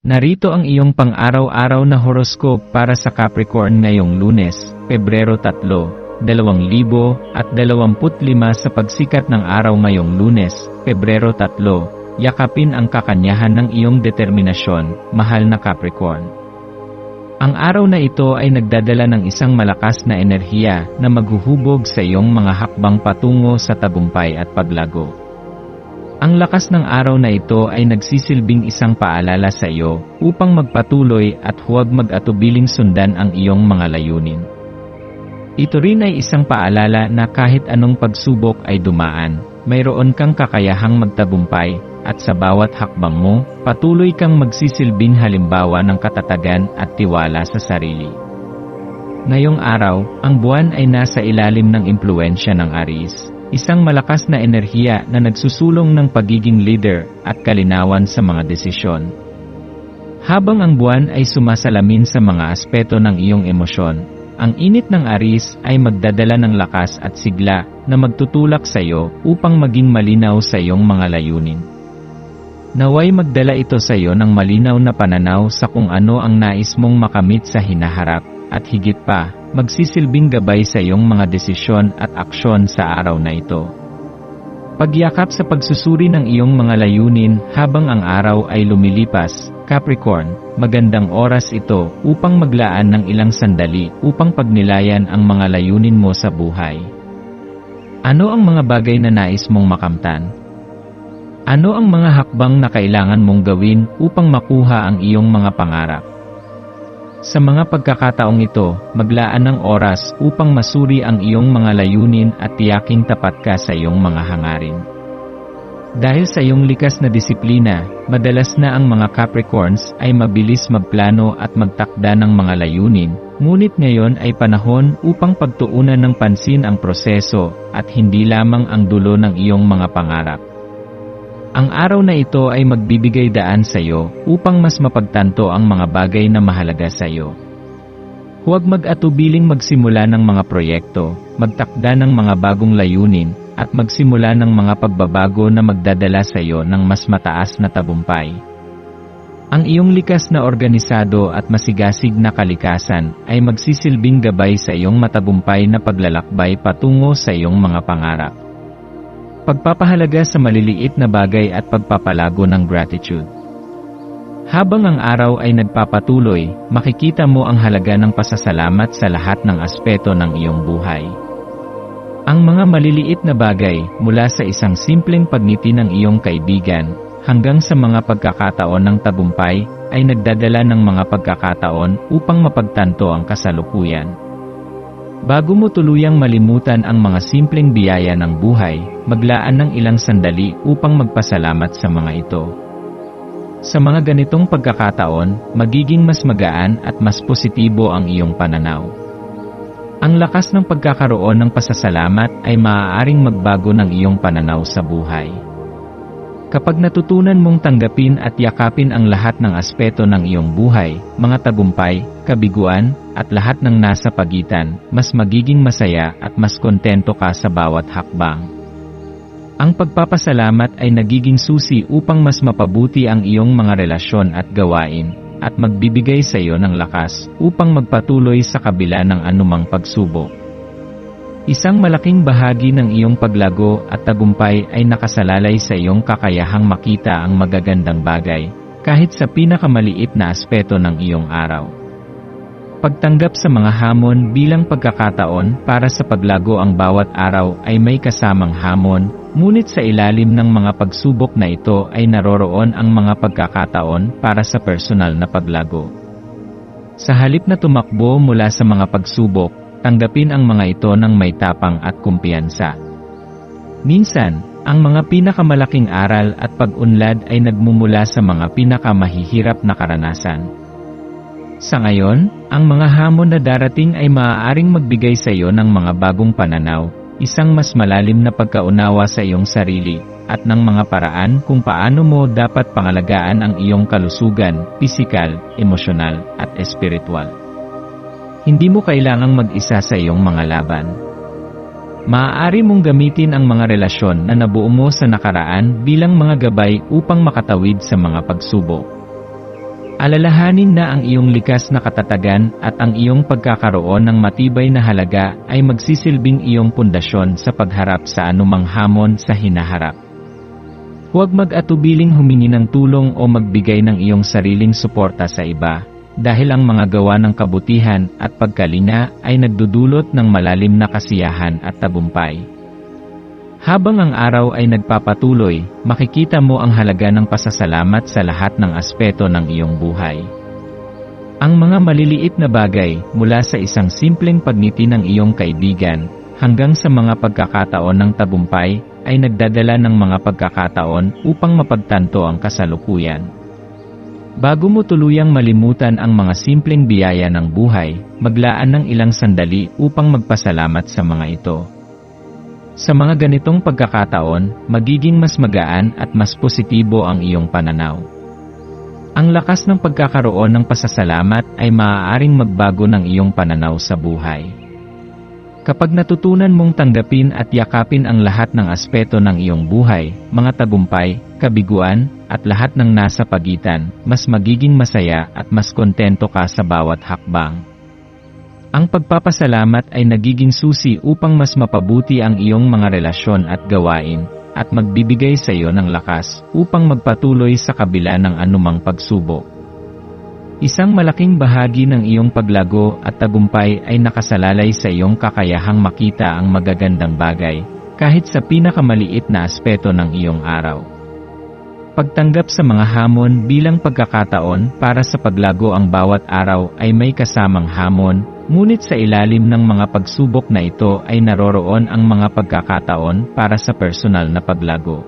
Narito ang iyong pang-araw-araw na horoscope para sa Capricorn ngayong lunes, Pebrero 3, 2025 sa pagsikat ng araw ngayong lunes, Pebrero 3, yakapin ang kakanyahan ng iyong determinasyon, mahal na Capricorn. Ang araw na ito ay nagdadala ng isang malakas na enerhiya na maghuhubog sa iyong mga hakbang patungo sa tagumpay at paglago. Ang lakas ng araw na ito ay nagsisilbing isang paalala sa iyo upang magpatuloy at huwag mag-atubiling sundan ang iyong mga layunin. Ito rin ay isang paalala na kahit anong pagsubok ay dumaan, mayroon kang kakayahang magtagumpay at sa bawat hakbang mo, patuloy kang magsisilbing halimbawa ng katatagan at tiwala sa sarili. Ngayong araw, ang buwan ay nasa ilalim ng impluensya ng Aries, isang malakas na enerhiya na nagsusulong ng pagiging leader at kalinawan sa mga desisyon. Habang ang buwan ay sumasalamin sa mga aspeto ng iyong emosyon, ang init ng Aris ay magdadala ng lakas at sigla na magtutulak sa iyo upang maging malinaw sa iyong mga layunin. Naway magdala ito sa iyo ng malinaw na pananaw sa kung ano ang nais mong makamit sa hinaharap, at higit pa, magsisilbing gabay sa iyong mga desisyon at aksyon sa araw na ito. Pagyakap sa pagsusuri ng iyong mga layunin habang ang araw ay lumilipas, Capricorn, magandang oras ito upang maglaan ng ilang sandali upang pagnilayan ang mga layunin mo sa buhay. Ano ang mga bagay na nais mong makamtan? Ano ang mga hakbang na kailangan mong gawin upang makuha ang iyong mga pangarap? Sa mga pagkakataong ito, maglaan ng oras upang masuri ang iyong mga layunin at tiyaking tapat ka sa iyong mga hangarin. Dahil sa iyong likas na disiplina, madalas na ang mga Capricorns ay mabilis magplano at magtakda ng mga layunin, ngunit ngayon ay panahon upang pagtuunan ng pansin ang proseso at hindi lamang ang dulo ng iyong mga pangarap. Ang araw na ito ay magbibigay daan sa iyo upang mas mapagtanto ang mga bagay na mahalaga sa iyo. Huwag mag-atubiling magsimula ng mga proyekto, magtakda ng mga bagong layunin, at magsimula ng mga pagbabago na magdadala sa iyo ng mas mataas na tabumpay. Ang iyong likas na organisado at masigasig na kalikasan ay magsisilbing gabay sa iyong matagumpay na paglalakbay patungo sa iyong mga pangarap. Pagpapahalaga sa maliliit na bagay at pagpapalago ng gratitude. Habang ang araw ay nagpapatuloy, makikita mo ang halaga ng pasasalamat sa lahat ng aspeto ng iyong buhay. Ang mga maliliit na bagay, mula sa isang simpleng pagngiti ng iyong kaibigan, hanggang sa mga pagkakataon ng tagumpay, ay nagdadala ng mga pagkakataon upang mapagtanto ang kasalukuyan. Bago mo tuluyang malimutan ang mga simpleng biyaya ng buhay, maglaan ng ilang sandali upang magpasalamat sa mga ito. Sa mga ganitong pagkakataon, magiging mas magaan at mas positibo ang iyong pananaw. Ang lakas ng pagkakaroon ng pasasalamat ay maaaring magbago ng iyong pananaw sa buhay. Kapag natutunan mong tanggapin at yakapin ang lahat ng aspeto ng iyong buhay, mga tagumpay, kabiguan, at lahat ng nasa pagitan, mas magiging masaya at mas kontento ka sa bawat hakbang. Ang pagpapasalamat ay nagiging susi upang mas mapabuti ang iyong mga relasyon at gawain, at magbibigay sa iyo ng lakas upang magpatuloy sa kabila ng anumang pagsubok. Isang malaking bahagi ng iyong paglago at tagumpay ay nakasalalay sa iyong kakayahang makita ang magagandang bagay, kahit sa pinakamaliit na aspeto ng iyong araw. Pagtanggap sa mga hamon bilang pagkakataon para sa paglago ang bawat araw ay may kasamang hamon, ngunit sa ilalim ng mga pagsubok na ito ay naroroon ang mga pagkakataon para sa personal na paglago. Sa halip na tumakbo mula sa mga pagsubok, tanggapin ang mga ito ng may tapang at kumpiyansa. Minsan, Ang mga pinakamalaking aral at pag-unlad ay nagmumula sa mga pinakamahihirap na karanasan. Sa ngayon, ang mga hamon na darating ay maaaring magbigay sa iyo ng mga bagong pananaw, isang mas malalim na pagkaunawa sa iyong sarili, at ng mga paraan kung paano mo dapat pangalagaan ang iyong kalusugan, pisikal, emosyonal, at espiritual. Hindi mo kailangang mag-isa sa iyong mga laban. Maaari mong gamitin ang mga relasyon na nabuo mo sa nakaraan bilang mga gabay upang makatawid sa mga pagsubok. Alalahanin na ang iyong likas na katatagan at ang iyong pagkakaroon ng matibay na halaga ay magsisilbing iyong pundasyon sa pagharap sa anumang hamon sa hinaharap. Huwag mag-atubiling humingi ng tulong o magbigay ng iyong sariling suporta sa iba, dahil ang mga gawa ng kabutihan at pagkalinga ay nagdudulot ng malalim na kasiyahan at tabumpay. Habang ang araw ay nagpapatuloy, makikita mo ang halaga ng pasasalamat sa lahat ng aspeto ng iyong buhay. Ang mga maliliit na bagay, mula sa isang simpleng pagngiti ng iyong kaibigan, hanggang sa mga pagkakataon ng tagumpay, ay nagdadala ng mga pagkakataon upang mapagtanto ang kasalukuyan. Bago mo tuluyang malimutan ang mga simpleng biyaya ng buhay, maglaan ng ilang sandali upang magpasalamat sa mga ito. Sa mga ganitong pagkakataon, magiging mas magaan at mas positibo ang iyong pananaw. Ang lakas ng pagkakaroon ng pasasalamat ay maaaring magbago ng iyong pananaw sa buhay. Kapag natutunan mong tanggapin at yakapin ang lahat ng aspeto ng iyong buhay, mga tagumpay, kabiguan, at lahat ng nasa pagitan, mas magiging masaya at mas kontento ka sa bawat hakbang. Ang pagpapasalamat ay nagiging susi upang mas mapabuti ang iyong mga relasyon at gawain, at magbibigay sa iyo ng lakas upang magpatuloy sa kabila ng anumang pagsubok. Isang malaking bahagi ng iyong paglago at tagumpay ay nakasalalay sa iyong kakayahang makita ang magagandang bagay, kahit sa pinakamaliit na aspeto ng iyong araw. Pagtanggap sa mga hamon bilang pagkakataon para sa paglago ang bawat araw ay may kasamang hamon, ngunit sa ilalim ng mga pagsubok na ito ay naroroon ang mga pagkakataon para sa personal na paglago.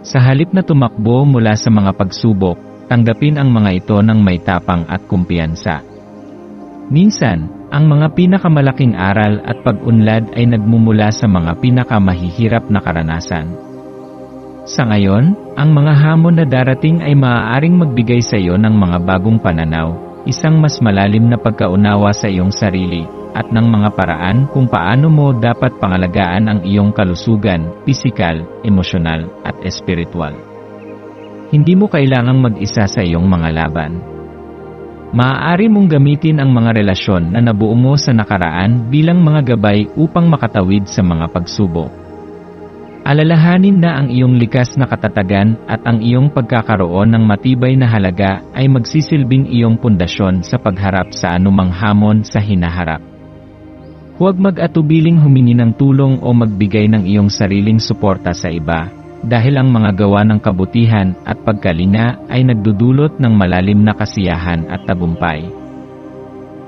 Sa halip na tumakbo mula sa mga pagsubok, tanggapin ang mga ito ng may tapang at kumpiyansa. Minsan, ang mga pinakamalaking aral at pag-unlad ay nagmumula sa mga pinakamahihirap na karanasan. Sa ngayon, ang mga hamon na darating ay maaaring magbigay sa iyo ng mga bagong pananaw, isang mas malalim na pagkaunawa sa iyong sarili, at ng mga paraan kung paano mo dapat pangalagaan ang iyong kalusugan, pisikal, emosyonal, at espiritual. Hindi mo kailangang mag-isa sa iyong mga laban. Maaari mong gamitin ang mga relasyon na nabuo mo sa nakaraan bilang mga gabay upang makatawid sa mga pagsubok. Alalahanin na ang iyong likas na katatagan at ang iyong pagkakaroon ng matibay na halaga ay magsisilbing iyong pundasyon sa pagharap sa anumang hamon sa hinaharap. Huwag mag-atubiling humingi ng tulong o magbigay ng iyong sariling suporta sa iba, dahil ang mga gawa ng kabutihan at pagkalinga ay nagdudulot ng malalim na kasiyahan at tabumpay.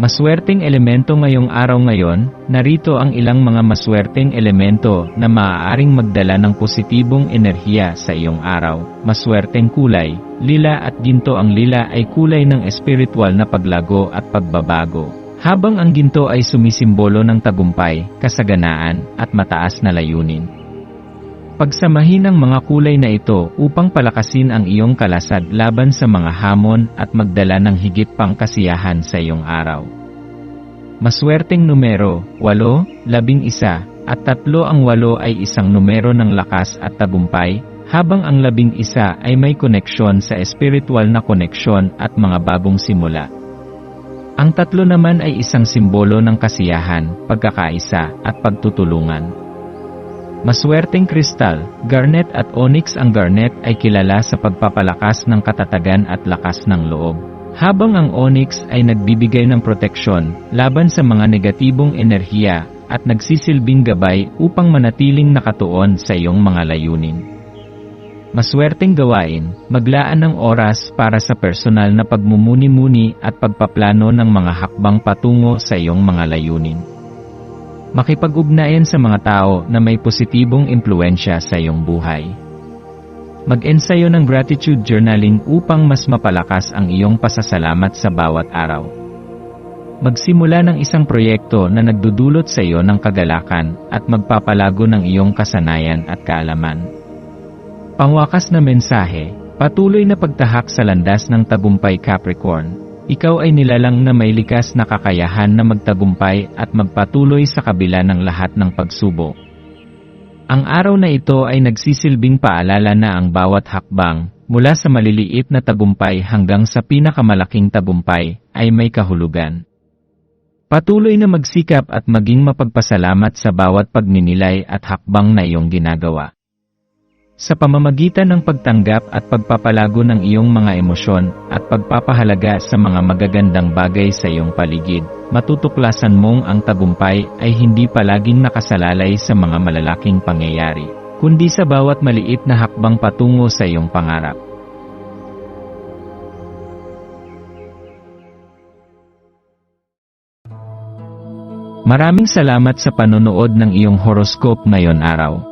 Maswerteng elemento ngayong araw ngayon, narito ang ilang mga maswerteng elemento na maaaring magdala ng positibong enerhiya sa iyong araw. Maswerteng kulay, lila at ginto ang lila ay kulay ng espiritual na paglago at pagbabago. Habang ang ginto ay sumisimbolo ng tagumpay, kasaganaan, at mataas na layunin. Pagsamahin ang mga kulay na ito upang palakasin ang iyong kalasad laban sa mga hamon at magdala ng higit pang kasiyahan sa iyong araw. Maswerteng numero, 8, 11, at tatlo ang 8 ay isang numero ng lakas at tagumpay, habang ang 11 ay may koneksyon sa espiritual na koneksyon at mga bagong simula. Ang tatlo naman ay isang simbolo ng kasiyahan, pagkakaisa, at pagtutulungan. Maswerteng kristal, garnet at onyx ang garnet ay kilala sa pagpapalakas ng katatagan at lakas ng loob. Habang ang onyx ay nagbibigay ng proteksyon laban sa mga negatibong enerhiya at nagsisilbing gabay upang manatiling nakatuon sa iyong mga layunin. Maswerteng gawain, maglaan ng oras para sa personal na pagmumuni-muni at pagpaplano ng mga hakbang patungo sa iyong mga layunin. Makipag-ugnayan sa mga tao na may positibong impluensya sa iyong buhay. Mag-ensayo ng gratitude journaling upang mas mapalakas ang iyong pasasalamat sa bawat araw. Magsimula ng isang proyekto na nagdudulot sa iyo ng kagalakan at magpapalago ng iyong kasanayan at kaalaman. Pangwakas na mensahe, patuloy na pagtahak sa landas ng tagumpay Capricorn. Ikaw ay nilalang na may likas na kakayahan na magtagumpay at magpatuloy sa kabila ng lahat ng pagsubok. Ang araw na ito ay nagsisilbing paalala na ang bawat hakbang, mula sa maliliit na tagumpay hanggang sa pinakamalaking tagumpay, ay may kahulugan. Patuloy na magsikap at maging mapagpasalamat sa bawat pagninilay at hakbang na iyong ginagawa. Sa pamamagitan ng pagtanggap at pagpapalago ng iyong mga emosyon at pagpapahalaga sa mga magagandang bagay sa iyong paligid, matutuklasan mong ang tagumpay ay hindi palaging nakasalalay sa mga malalaking pangyayari, kundi sa bawat maliit na hakbang patungo sa iyong pangarap. Maraming salamat sa panonood ng iyong horoscope ngayon araw.